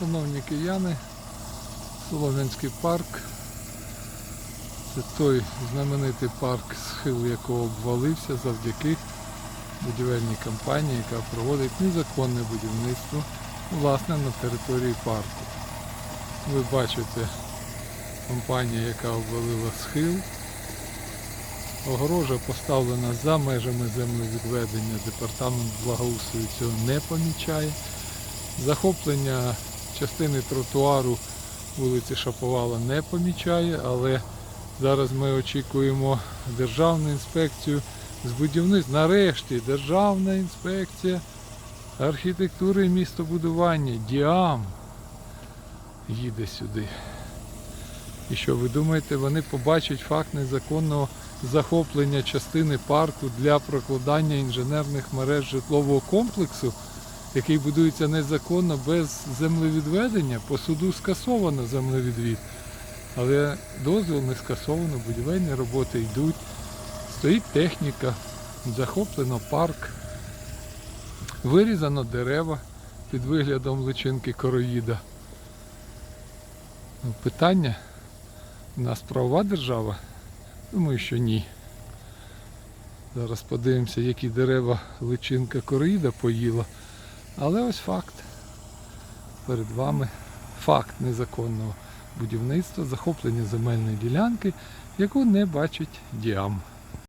Шановні кияни, Солом'янський парк. Це той знаменитий парк, схил якого обвалився завдяки будівельній компанії, яка проводить незаконне будівництво власне на території парку. Ви бачите компанія, яка обвалила схил. Огорожа поставлена за межами землевідведення. Департамент благоустрою цього не помічає. Захоплення частини тротуару вулиці Шаповала не помічає, але зараз ми очікуємо державну інспекцію з будівництва. Нарешті Державна інспекція архітектури і містобудування Діам їде сюди. І що ви думаєте, вони побачать факт незаконного захоплення частини парку для прокладання інженерних мереж житлового комплексу, який будується незаконно без землевідведення. По суду скасовано землевідвід. Але дозвіл не скасовано, будівельні роботи йдуть. Стоїть техніка, захоплено парк, вирізано дерева під виглядом личинки короїда. Ну, Питання, у нас правова держава? Думаю, що ні. Зараз подивимося, які дерева личинка короїда поїла. Але ось факт. Перед вами факт незаконного будівництва, захоплення земельної ділянки, яку не бачить діам.